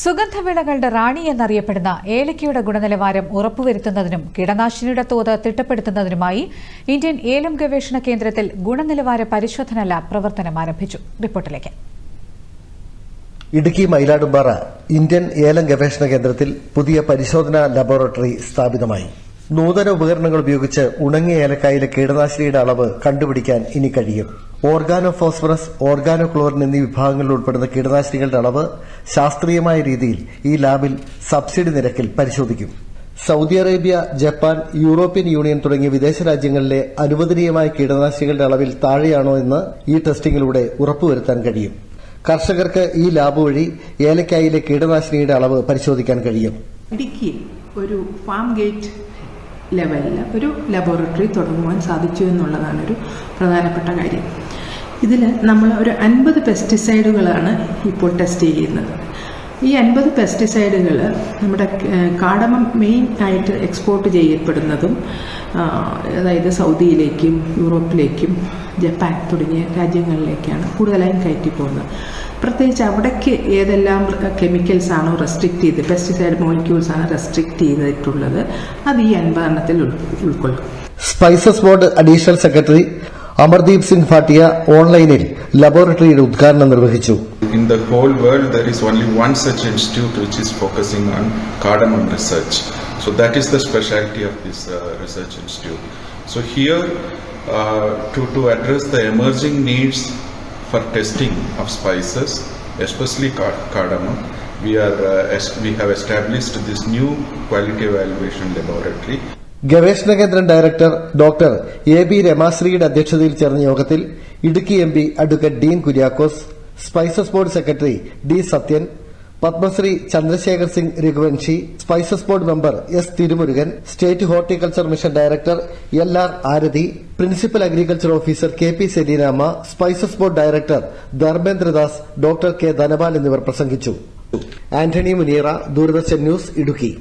സുഗന്ധവിളകളുടെ റാണി എന്നറിയപ്പെടുന്ന ഏലക്കയുടെ ഗുണനിലവാരം ഉറപ്പുവരുത്തുന്നതിനും കീടനാശിനിയുടെ തോത് തിട്ടപ്പെടുത്തുന്നതിനുമായി ഇന്ത്യൻ ഏലം ഗവേഷണ കേന്ദ്രത്തിൽ ഗുണനിലവാര പരിശോധന ലാബ് പ്രവർത്തനം ആരംഭിച്ചു. റിപ്പോർട്ടിലേക്ക്. ഇടുക്കി മയിലാടുംപാറ ഇന്ത്യൻ ഏലം ഗവേഷണ കേന്ദ്രത്തിൽ പുതിയ പരിശോധനാ ലബോറട്ടറി സ്ഥാപിതമായി. നൂതന ഉപകരണങ്ങൾ ഉപയോഗിച്ച് ഉണങ്ങിയ ഏലക്കായിലെ കീടനാശിനിയുടെ അളവ് കണ്ടുപിടിക്കാൻ ഇനി കഴിയും. ഓർഗാനോ ഫോസ്ഫറസ് ഓർഗാനോ ക്ലോറിൻ എന്നീ വിഭാഗങ്ങളിൽ ഉൾപ്പെടുന്ന കീടനാശിനികളുടെ അളവ് ശാസ്ത്രീയമായ രീതിയിൽ ഈ ലാബിൽ സബ്സിഡി നിരക്കിൽ പരിശോധിക്കും. Saudi Arabia Japan European union തുടങ്ങിയ വിദേശ രാജ്യങ്ങളിലെ അനുവദനീയമായ കീടനാശിനികളുടെ അളവിൽ താഴെയാണോ എന്ന് ഈ ടെസ്റ്റിംഗിലൂടെ ഉറപ്പുവരുത്താൻ കഴിയും. കർഷകർക്ക് ഈ ലാബ് വഴി ഏലക്കായിലെ കീടനാശിനിയുടെ അളവ് പരിശോധിക്കാൻ കഴിയും. ഇടുക്കിയിൽ ഒരു ഫാം ഗേറ്റ് ലെവലിൽ ഒരു ലബോറട്ടറി തുടങ്ങുവാൻ സാധിച്ചു എന്നുള്ളതാണ് ഒരു പ്രധാനപ്പെട്ട കാര്യം. ഇതിൽ നമ്മൾ ഒരു അൻപത് പെസ്റ്റിസൈഡുകളാണ് ഇപ്പോൾ ടെസ്റ്റ് ചെയ്യുന്നത്. ഈ അൻപത് പെസ്റ്റിസൈഡുകൾ നമ്മുടെ കാടമം മെയിൻ ആയിട്ട് എക്സ്പോർട്ട് ചെയ്യപ്പെടുന്നതും അതായത് സൗദിയിലേക്കും യൂറോപ്പിലേക്കും ജപ്പാൻ തുടങ്ങിയ രാജ്യങ്ങളിലേക്കാണ് കൂടുതലായും കയറ്റി പോകുന്നത് പ്രത്യേകിച്ച് അവിടേക്ക് ഏതെല്ലാം കെമിക്കൽസ് ആണോ റെസ്ട്രിക്റ്റ് ചെയ്ത് പെസ്റ്റിസൈഡ് മോളിക്യൂൾസ് ആണ് റെസ്ട്രിക്റ്റ് ചെയ്തിട്ടുള്ളത് അത് ഈ അൻപതെണ്ണത്തിൽ ഉൾ- ഉൾക്കൊള്ളും. Spices board additional secretary Amardeep Singh Bhatia ഓൺലൈനിൽ ലബോറട്ടറിയുടെ ഉദ്ഘാടനം നിർവഹിച്ചു In the whole world, there is only one such institute which is focusing on cardamom research. So that is the specialty of this uh, research institute. So here, uh, to, to address the emerging needs for testing of spices, especially car- cardamom, we are uh, es- we have established this new quality evaluation laboratory ഗവേഷണ കേന്ദ്രം director doctor A B രമാശ്രീയുടെ അധ്യക്ഷതയിൽ ചേർന്ന യോഗത്തിൽ Idukki M P advocate Dean Kuriakose spices board secretary D Sathyan Padmashri Chandrashekhar Singh Raghuvanshi spices board member S Thirumurugan state horticulture mission director L R Aarathi principal agriculture officer K P Selinamma spices board director Dharmendradas doctor K Dhanapal എന്നിവർ പ്രസംഗിച്ചു. Antony Muneera Doordarshan news Idukki.